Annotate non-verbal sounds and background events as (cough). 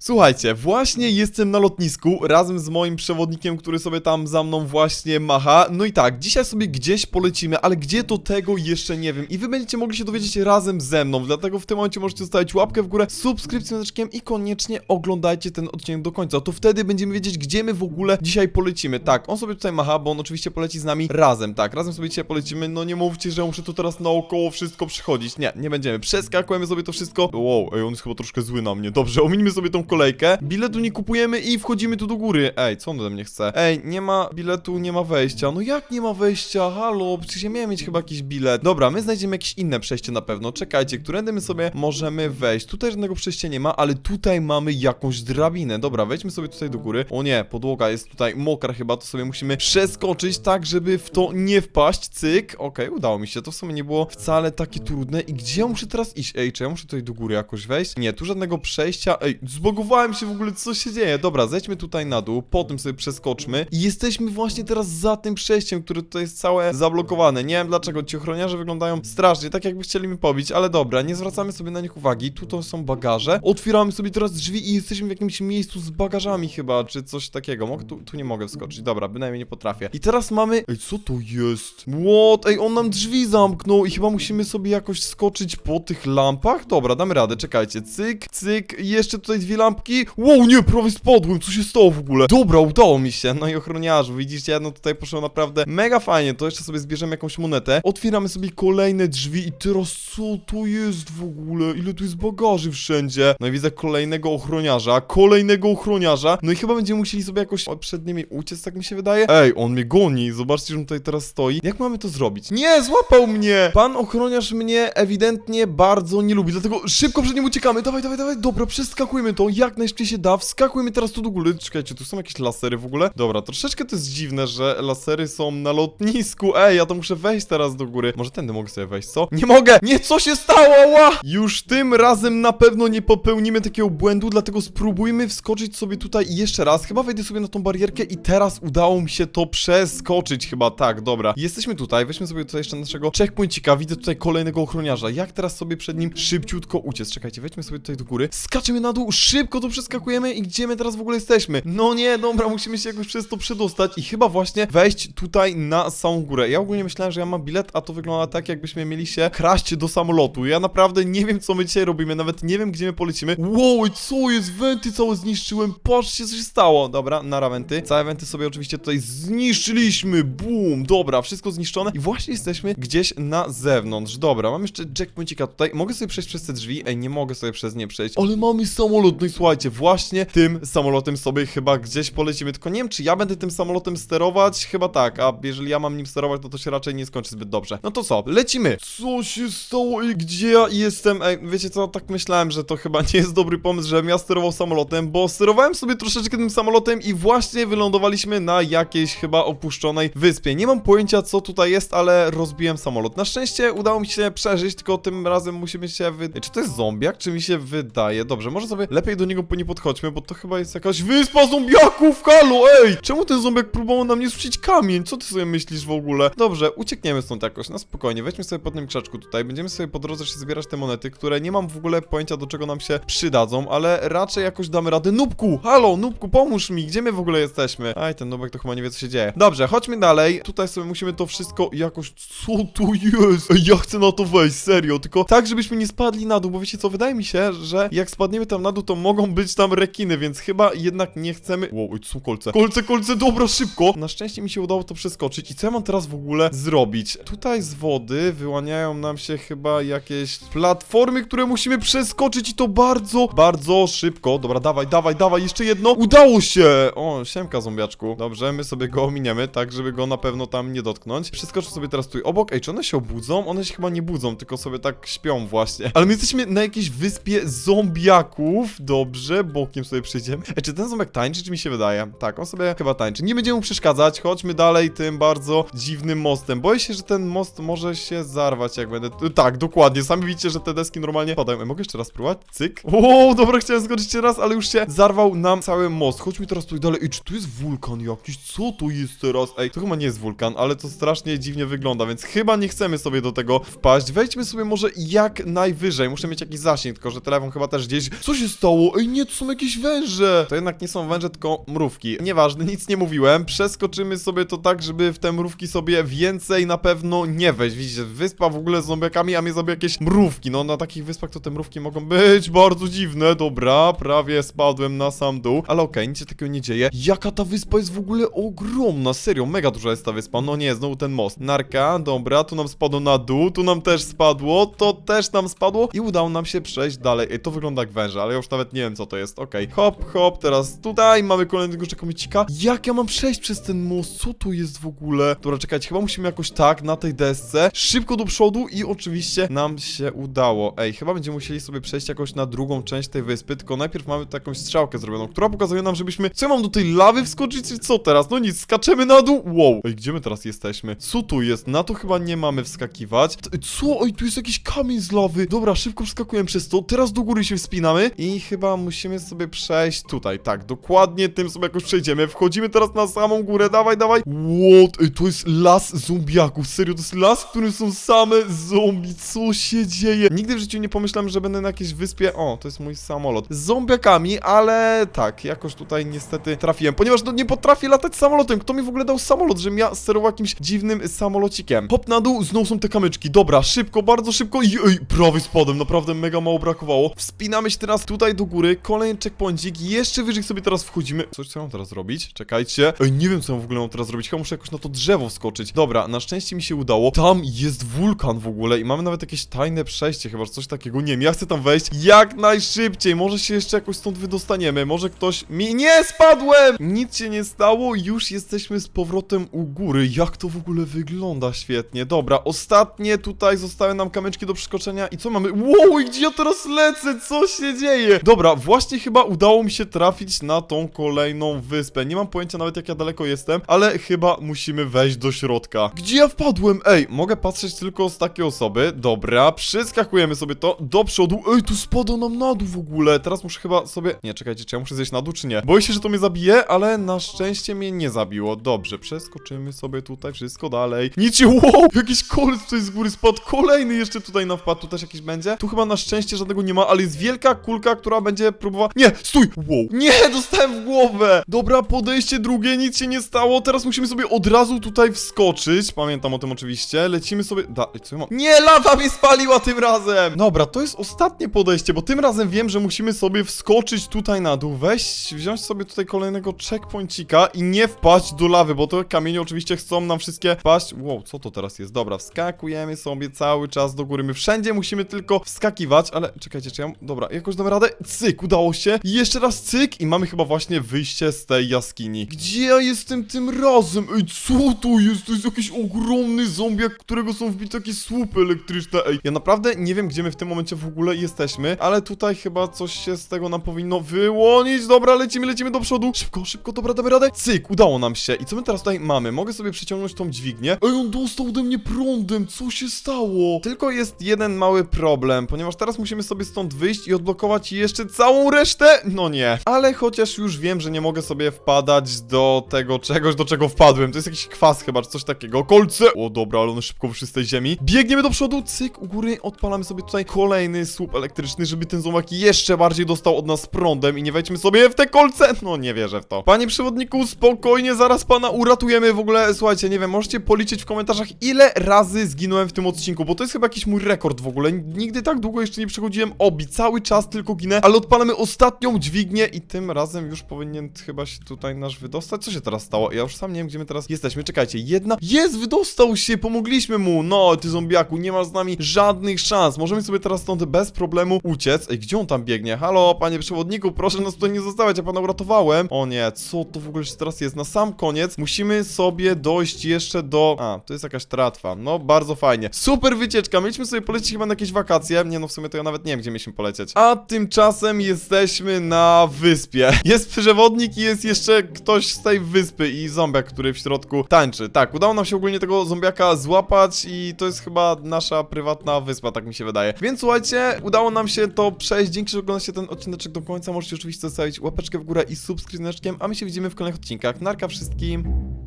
Słuchajcie, właśnie jestem na lotnisku razem z moim przewodnikiem, który sobie tam za mną właśnie macha. No i tak, dzisiaj sobie gdzieś polecimy, ale gdzie to tego jeszcze nie wiem. I wy będziecie mogli się dowiedzieć razem ze mną, dlatego w tym momencie możecie zostawić łapkę w górę, subskrypcję i koniecznie oglądajcie ten odcinek do końca. To wtedy będziemy wiedzieć, gdzie my w ogóle dzisiaj polecimy. Tak, on sobie tutaj macha, bo on oczywiście poleci z nami razem, tak, razem sobie dzisiaj polecimy. No nie mówcie, że muszę tu teraz naokoło wszystko przychodzić. Nie, nie będziemy. Przeskakujemy sobie to wszystko. Wow, ej, on jest chyba troszkę zły na mnie. Dobrze, ominimy sobie tą kolejkę. Biletu nie kupujemy i wchodzimy tu do góry. Ej, co on ode mnie chce? Ej, nie ma biletu, nie ma wejścia. No jak nie ma wejścia? Halo, przecież ja miałem mieć chyba jakiś bilet. Dobra, my znajdziemy jakieś inne przejście na pewno. Czekajcie, którędy my sobie możemy wejść? Tutaj żadnego przejścia nie ma, ale tutaj mamy jakąś drabinę. Dobra, wejdźmy sobie tutaj do góry. O nie, podłoga jest tutaj mokra chyba, to sobie musimy przeskoczyć tak, żeby w to nie wpaść. Cyk. Okej, udało mi się. To w sumie nie było wcale takie trudne. I gdzie ja muszę teraz iść? Ej, czy ja muszę tutaj do góry jakoś wejść? Nie, tu żadnego przejścia. Ej, zbogowałem się w ogóle, co się dzieje? Dobra, zejdźmy tutaj na dół, potem sobie przeskoczmy. I jesteśmy właśnie teraz za tym przejściem, które tutaj jest całe zablokowane. Nie wiem dlaczego, ci ochroniarze wyglądają strasznie, tak jakby chcieli mi pobić, ale dobra, nie zwracamy sobie na nich uwagi. Tu to są bagaże. Otwieramy sobie teraz drzwi i jesteśmy w jakimś miejscu z bagażami chyba, czy coś takiego. Mogę, tu, tu nie mogę wskoczyć, dobra, bynajmniej nie potrafię. I teraz mamy... Ej, co to jest? What? Ej, on nam drzwi zamknął i chyba musimy sobie jakoś skoczyć po tych lampach? Dobra, damy radę, czekajcie. Cyk, cyk, jeszcze tutaj dwie lampki. Wow, nie, prawie spadłem, co się stało w ogóle? Dobra, udało mi się. No i ochroniarzu, widzicie, no tutaj poszło naprawdę mega fajnie. To jeszcze sobie zbierzemy jakąś monetę. Otwieramy sobie kolejne drzwi i teraz co to jest w ogóle? Ile tu jest bagaży wszędzie? No i widzę kolejnego ochroniarza, kolejnego ochroniarza. No i chyba będziemy musieli sobie jakoś przed nimi uciec, tak mi się wydaje. Ej, on mnie goni, zobaczcie, że on tutaj teraz stoi. Jak mamy to zrobić? Nie, złapał mnie! Pan ochroniarz mnie ewidentnie bardzo nie lubi, dlatego szybko przed nim uciekamy. Dawaj, dawaj, dawaj, dobra, przeskakujmy to jak najszybciej się da. Wskakujmy teraz tu do góry. Czekajcie, tu są jakieś lasery w ogóle? Dobra, troszeczkę to jest dziwne, że lasery są na lotnisku. Ej, ja to muszę wejść teraz do góry. Może tędy mogę sobie wejść, co? Nie mogę! Nie, co się stało? Ła! Już tym razem na pewno nie popełnimy takiego błędu, dlatego spróbujmy wskoczyć sobie tutaj jeszcze raz. Chyba wejdę sobie na tą barierkę i teraz udało mi się to przeskoczyć chyba. Tak, dobra. Jesteśmy tutaj, weźmy sobie tutaj jeszcze naszego checkpointika. Widzę tutaj kolejnego ochroniarza. Jak teraz sobie przed nim szybciutko uciec? Czekajcie, wejdźmy sobie tutaj do góry. Skaczemy na dół, szybko to przeskakujemy i gdzie my teraz w ogóle jesteśmy? No nie, dobra, musimy się jakoś przez to przedostać i chyba właśnie wejść tutaj na samą górę. Ja ogólnie myślałem, że ja mam bilet, a to wygląda tak, jakbyśmy mieli się kraść do samolotu. Ja naprawdę nie wiem, co my dzisiaj robimy, nawet nie wiem, gdzie my polecimy. Wow, co jest? Wenty całe zniszczyłem. Patrzcie, co się stało. Dobra, na wenty. Całe wenty sobie oczywiście tutaj zniszczyliśmy. Boom, dobra, wszystko zniszczone i właśnie jesteśmy gdzieś na zewnątrz. Dobra, mam jeszcze jackpointika tutaj. Mogę sobie przejść przez te drzwi? Ej, nie mogę sobie przez nie przejść. Ale mamy samolot, no i słuchajcie, właśnie tym samolotem sobie chyba gdzieś polecimy. Tylko nie wiem, czy ja będę tym samolotem sterować? Chyba tak, a jeżeli ja mam nim sterować, to to się raczej nie skończy zbyt dobrze. No to co, lecimy. Co się stało i gdzie ja jestem? Ej, wiecie co, tak myślałem, że to chyba nie jest dobry pomysł, żebym ja sterował samolotem, bo sterowałem sobie troszeczkę tym samolotem i właśnie wylądowaliśmy na jakiejś chyba opuszczonej wyspie. Nie mam pojęcia, co tutaj jest, ale rozbiłem samolot. Na szczęście udało mi się przeżyć, tylko tym razem musimy się wy... Czy to jest zombiak? Czy mi się wydaje? Dobrze, może sobie lepiej do niego nie podchodźmy, bo to chyba jest jakaś wyspa zombiaków, halo, ej! Czemu ten zombiak próbował na mnie zrzucić kamień? Co ty sobie myślisz w ogóle? Dobrze, uciekniemy stąd jakoś, na spokojnie, weźmy sobie po tym krzaczku tutaj, będziemy sobie po drodze się zbierać te monety, które nie mam w ogóle pojęcia do czego nam się przydadzą, ale raczej jakoś damy radę. Nubku, halo, Nubku, pomóż mi, gdzie my w ogóle jesteśmy? Aj, ten Nubek to chyba nie wie co się dzieje. Dobrze, chodźmy dalej, tutaj sobie musimy to wszystko jakoś... Co tu jest? Ej, ja chcę na to wejść, serio, tylko tak, żebyśmy nie spadli na dół, bo wiecie co, wydaje mi się, że jak spadniemy tam na dół, to mogą być tam rekiny, więc chyba jednak nie chcemy... Wow, to są kolce. Kolce, kolce, dobra, szybko! Na szczęście mi się udało to przeskoczyć i co ja mam teraz w ogóle zrobić? Tutaj z wody wyłaniają nam się chyba jakieś platformy, które musimy przeskoczyć i to bardzo, bardzo szybko. Dobra, dawaj, dawaj, dawaj, jeszcze jedno. Udało się! O, siemka zombiaczku. Dobrze, my sobie go ominiemy, tak, żeby go na pewno tam nie dotknąć. Przeskoczę sobie teraz tutaj obok. Ej, czy one się obudzą? One się chyba nie budzą, tylko sobie tak śpią właśnie. Ale my jesteśmy na jakiejś wyspie zombiaków. Dobrze, bokiem sobie przejdziemy. Ej, czy ten zombiak tańczy, czy mi się wydaje? Tak, on sobie chyba tańczy. Nie będziemy mu przeszkadzać, chodźmy dalej tym bardzo dziwnym mostem. Boję się, że ten most może się zarwać, jak będę... Tak, dokładnie, sami widzicie, że te deski normalnie padają. Ej, mogę jeszcze raz spróbować? Cyk. O, dobra, chciałem skoczyć raz, ale już się zarwał nam cały most. Chodźmy teraz tutaj dalej. Ej, czy tu jest wulkan jakiś? Co tu jest teraz? Ej, to chyba nie jest wulkan, ale to strasznie dziwnie wygląda, więc chyba nie chcemy sobie do tego wpaść. Wejdźmy sobie może jak najwyżej. Muszę mieć jakiś zasięg, tylko że telefon chyba też gdzieś... Co się stało? Stało? Ej, nie, to są jakieś węże! To jednak nie są węże, tylko mrówki. Nieważne, nic nie mówiłem. Przeskoczymy sobie to tak, żeby w te mrówki sobie więcej na pewno nie wejść. Widzicie, wyspa w ogóle z zombiakami, a mnie zrobią jakieś mrówki. No, na takich wyspach to te mrówki mogą być bardzo dziwne. Dobra, prawie spadłem na sam dół. Ale okej, nic się takiego nie dzieje. Jaka ta wyspa jest w ogóle ogromna, serio, mega duża jest ta wyspa. No nie, znowu ten most. Narka, dobra, tu nam spadło na dół, tu nam też spadło, to też nam spadło i udało nam się przejść dalej. Ej, to wygląda jak węże, ale już nawet nie wiem co to jest. Okej, hop, hop, teraz tutaj mamy kolejnego czekomicika. Jak ja mam przejść przez ten most? Co tu jest w ogóle? Dobra, czekajcie, chyba musimy jakoś tak, na tej desce, szybko do przodu i oczywiście nam się udało. Ej, chyba będziemy musieli sobie przejść jakoś na drugą część tej wyspy, tylko najpierw mamy tu jakąś strzałkę zrobioną, która pokazuje nam, żebyśmy... Co ja mam do tej lawy wskoczyć, czy co teraz? No nic, skaczemy na dół. Wow, ej, gdzie my teraz jesteśmy? Co tu jest? Na to chyba nie mamy wskakiwać. Co? Oj, tu jest jakiś kamień z lawy. Dobra, szybko wskakujemy przez to. Teraz do góry się wspinamy i chyba musimy sobie przejść tutaj. Tak, dokładnie tym sobie jakoś przejdziemy. Wchodzimy teraz na samą górę. Dawaj, dawaj. What? Ej, to jest las zombiaków. Serio, to jest las, w którym są same zombie. Co się dzieje? Nigdy w życiu nie pomyślałem, że będę na jakiejś wyspie. O, to jest mój samolot. Z zombiakami, ale tak, jakoś tutaj niestety trafiłem. Ponieważ no, nie potrafię latać samolotem. Kto mi w ogóle dał samolot, żebym ja sterował jakimś dziwnym samolocikiem? Hop na dół, znowu są te kamyczki. Dobra, szybko, bardzo szybko. I, ej, prawie spadłem, naprawdę mega mało brakowało. Wspinamy się teraz tutaj do góry. Kolejny checkpointik. Jeszcze wyżej sobie teraz wchodzimy. Coś, co ja mam teraz zrobić? Czekajcie. Ej, nie wiem, co ja w ogóle mam teraz zrobić. Chyba muszę jakoś na to drzewo wskoczyć. Dobra, na szczęście mi się udało. Tam jest wulkan w ogóle i mamy nawet jakieś tajne przejście, chyba coś takiego. Nie wiem, ja chcę tam wejść jak najszybciej. Może się jeszcze jakoś stąd wydostaniemy. Może ktoś mi... Nie, spadłem! Nic się nie stało. Już jesteśmy z powrotem u góry. Jak to w ogóle wygląda świetnie. Dobra, ostatnie tutaj zostały nam kamyczki do przeskoczenia. I co mamy? Wow, gdzie ja teraz lecę? Co się dzieje? Dobra, właśnie chyba udało mi się trafić na tą kolejną wyspę. Nie mam pojęcia nawet jak ja daleko jestem, ale chyba musimy wejść do środka. Gdzie ja wpadłem? Ej, mogę patrzeć tylko z takiej osoby. Dobra, przeskakujemy sobie to do przodu. Ej, tu spada nam na dół w ogóle. Teraz muszę chyba sobie... Nie, czekajcie, czy ja muszę zejść na dół, czy nie? Boję się, że to mnie zabije, ale na szczęście mnie nie zabiło. Dobrze, przeskoczymy sobie tutaj wszystko dalej. Nic. Wow, jakiś kolec tutaj z góry spadł. Kolejny jeszcze tutaj na wpadł. Tu też jakiś będzie. Tu chyba na szczęście żadnego nie ma, ale jest wielka kulka, która będzie próbowała... Nie, stój! Wow. Nie, (laughs) dostałem w głowę! Dobra, podejście drugie, nic się nie stało. Teraz musimy sobie od razu tutaj wskoczyć. Pamiętam o tym oczywiście. Lecimy sobie... Da... Co ja mam? Nie, lawa mnie spaliła tym razem! Dobra, to jest ostatnie podejście, bo tym razem wiem, że musimy sobie wskoczyć tutaj na dół, wejść, wziąć sobie tutaj kolejnego checkpointika i nie wpaść do lawy, bo te kamienie oczywiście chcą nam wszystkie wpaść. Wow, co to teraz jest? Dobra, wskakujemy sobie cały czas do góry. My wszędzie musimy tylko wskakiwać, ale czekajcie, czy ja... Dobra, jakoś damy radę. Cyk, udało się. I jeszcze raz cyk i mamy chyba właśnie wyjście z tej jaskini. Gdzie ja jestem tym razem? Ej, co to jest? To jest jakiś ogromny zombiak, którego są wbite takie słupy elektryczne. Ej, ja naprawdę nie wiem, gdzie my w tym momencie w ogóle jesteśmy, ale tutaj chyba coś się z tego nam powinno wyłonić. Dobra, lecimy, lecimy do przodu. Szybko, szybko, dobra, damy radę. Cyk, udało nam się. I co my teraz tutaj mamy? Mogę sobie przyciągnąć tą dźwignię. Ej, on dostał ode mnie prądem. Co się stało? Tylko jest jeden mały problem, ponieważ teraz musimy sobie stąd wyjść i odblokować jeszcze całą resztę. No nie. Ale chociaż już wiem, że nie mogę sobie wpadać do tego czegoś, do czego wpadłem. To jest jakiś kwas chyba, czy coś takiego. Kolce! O dobra, ale one szybko wyszły z tej ziemi. Biegniemy do przodu, cyk, u góry odpalamy sobie tutaj kolejny słup elektryczny, żeby ten zombak jeszcze bardziej dostał od nas prądem i nie wejdźmy sobie w te kolce. No nie wierzę w to. Panie przewodniku, spokojnie, zaraz pana uratujemy. W ogóle, słuchajcie, nie wiem, możecie policzyć w komentarzach, ile razy zginąłem w tym odcinku, bo to jest chyba jakiś mój rekord w ogóle. Nigdy tak długo jeszcze nie przechodziłem obi, cały czas tylko ginę, ale odpalamy ostatnią dźwignię i tym razem już powinien chyba się tutaj nasz wydostać. Co się teraz stało? Ja już sam nie wiem, gdzie my teraz jesteśmy. Czekajcie, jedna... Jest, wydostał się, pomogliśmy mu. No, ty zombiaku, nie masz z nami żadnych szans. Możemy sobie teraz stąd bez problemu uciec. Ej, gdzie on tam biegnie? Halo, panie przewodniku, proszę nas tutaj nie zostawiać, ja pana uratowałem. O nie, co to w ogóle jeszcze teraz jest? Na sam koniec musimy sobie dojść jeszcze do... A, to jest jakaś tratwa. No, bardzo fajnie. Super wycieczka, mieliśmy sobie polecieć chyba na jakieś wakacje. Nie no, w sumie to ja nawet nie wiem, gdzie mieliśmy polecieć. A tymczasem jesteśmy na wyspie. Jest przewodnik i jest jeszcze ktoś z tej wyspy i zombiak, który w środku tańczy. Tak, udało nam się ogólnie tego zombiaka złapać i to jest chyba nasza prywatna wyspa, tak mi się wydaje. Więc słuchajcie, udało nam się to przejść. Dzięki, że oglądacie ten odcineczek do końca. Możecie oczywiście zostawić łapeczkę w górę i subskrypcję, a my się widzimy w kolejnych odcinkach. Narka wszystkim!